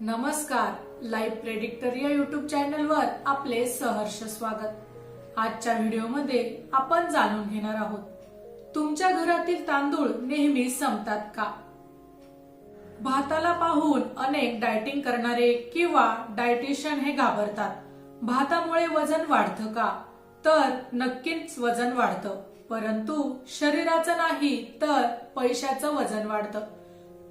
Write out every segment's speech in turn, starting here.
नमस्कार live predictor या YouTube चॅनलवर आपले सहर्ष स्वागत. आजच्या व्हिडिओमध्ये आपण जाणून घेणार आहोत तुमच्या घरातील तांदूळ नेहमी संपतात का? भाताला पाहून अनेक डायटिंग करणारे किंवा डायटिशियन हे घाबरतात. भातामुळे वजन वाढतं का? तर नक्कीच वजन वाढतं. परंतु शरीराचं नाही तर पैशाचं वजन वाढतं.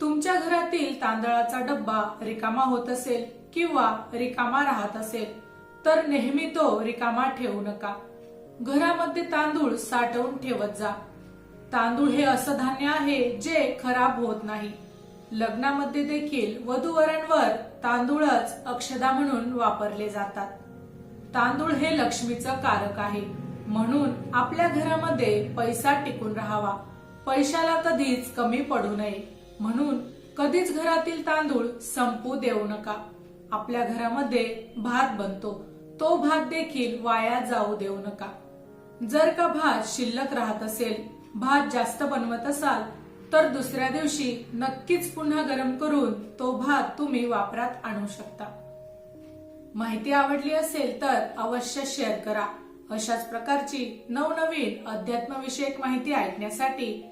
तुमच्या घरातील तांदळाचा डब्बा रिकामा होत असेल किंवा रिकामा राहत असेल तर नेहमी तो रिकामा ठेवू नका. घरामध्ये तांदूळ साठवून ठेवत जा. तांदूळ हे असं धान्य आहे जे खराब होत नाही. लग्नामध्ये देखील वधूवरांवर तांदूळच अक्षदा म्हणून वापरले जातात. तांदूळ हे लक्ष्मीचं कारक आहे. म्हणून आपल्या घरामध्ये पैसा टिकून राहावा. पैशाला कधीच कमी पडू नये. म्हणून कधीच घरातील तांदूळ संपू देऊ नका. आपल्या घरामध्ये भात बनतो. तो भात देखील वाया जाऊ देऊ नका. जर का भात शिल्लक राहत असेल भात जास्त बनवत असाल तर दुसऱ्या दिवशी नक्कीच पुन्हा गरम करून तो भात तुम्ही वापरात आणू शकता. माहिती आवडली असेल तर अवश्य शेअर करा. अशाच प्रकारची नवनवीन अध्यात्मविषयक माहिती ऐकण्यासाठी